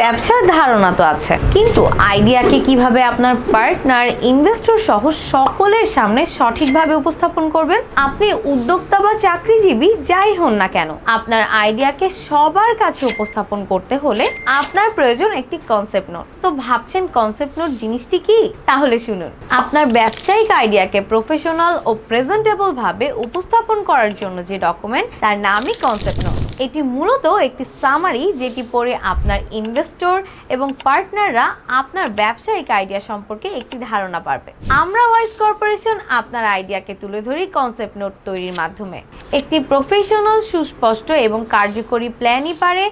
ব্যবসার ধারণা তো আছে। কিন্তু আইডিয়াকে কীভাবে আপনার পার্টনার ইনভেস্টর সহ সকলের সামনে সঠিকভাবে উপস্থাপন করবেন? আপনি উদ্যোক্তা বা চাকরিজীবী, যাই হন না কেন, আপনার আইডিয়াকে সবার কাছে উপস্থাপন করতে হলে আপনার প্রয়োজন একটি কনসেপ্ট নোট তো ভাবছেন কনসেপ্ট নোট জিনিসটি কি? তাহলে শুনুন। আপনার ব্যবসায়িক আইডিয়াকে প্রফেশনাল ও প্রেজেন্টেবল ভাবে উপস্থাপন করার জন্য যে ডকুমেন্ট তার নামই কনসেপ্ট নোট এটি মূলত একটি সামারি যেটি পড়ে আপনার ইনভেস্টর এবং পার্টনাররা আপনার ব্যবসায়িক আইডিয়া সম্পর্কে একটি ধারণা পাবে আমরা ওয়াইস কর্পোরেশন আপনার আইডিয়াকে তুলে ধরি কনসেপ্ট নোট তৈরির মাধ্যমে। একটি প্রফেশনাল সুস্পষ্ট এবং কার্যকরী প্ল্যানই পারে।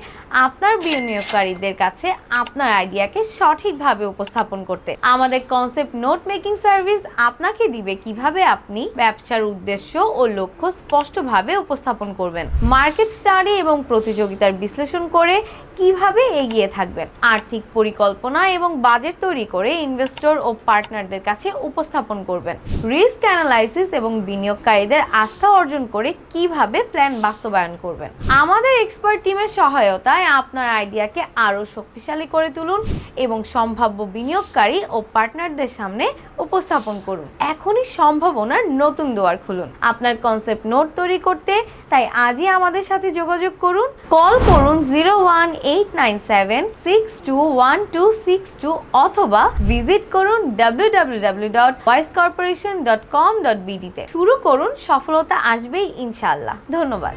আপনার বিনিয়োগকারীদের কাছে আপনার আইডিয়াকে সঠিকভাবে উপস্থাপন করতে। আমাদের কনসেপ্ট নোট মেকিং সার্ভিস আপনাকে দিবে কীভাবে আপনি ব্যবসার উদ্দেশ্য ও লক্ষ্য স্পষ্টভাবে উপস্থাপন করবেন। মার্কেট স্টাডি এবং প্রতিযোগিতার বিশ্লেষণ করে কীভাবে এগিয়ে থাকবেন। আর্থিক পরিকল্পনা এবং বাজেট তৈরি করে ইনভেস্টর ও পার্টনারদের কাছে উপস্থাপন করবেন। রিস্ক অ্যানালাইসিস এবং বিনিয়োগকারীদের আস্থা অর্জন করে কীভাবে প্ল্যান বাস্তবায়ন করবেন। আমাদের এক্সপার্ট টিমের সহায়তায় আপনার আইডিয়াকে আরও শক্তিশালী করে তুলুন এবং সম্ভাব্য বিনিয়োগকারী ও পার্টনারদের সামনে উপস্থাপন করুন। এখনই সম্ভাবনার নতুন দুয়ার খুলুন। আপনার কনসেপ্ট নোট তৈরি করতে তাই আজই আমাদের সাথে যোগাযোগ করুন। কল করুন zero one eight nine seven six two one two six two অথবা ভিজিট করুন W W W dot voice corporation dot com dot বিডিতে শুরু করুন, সফলতা আসবেই ইনশাল্লাহ ধন্যবাদ।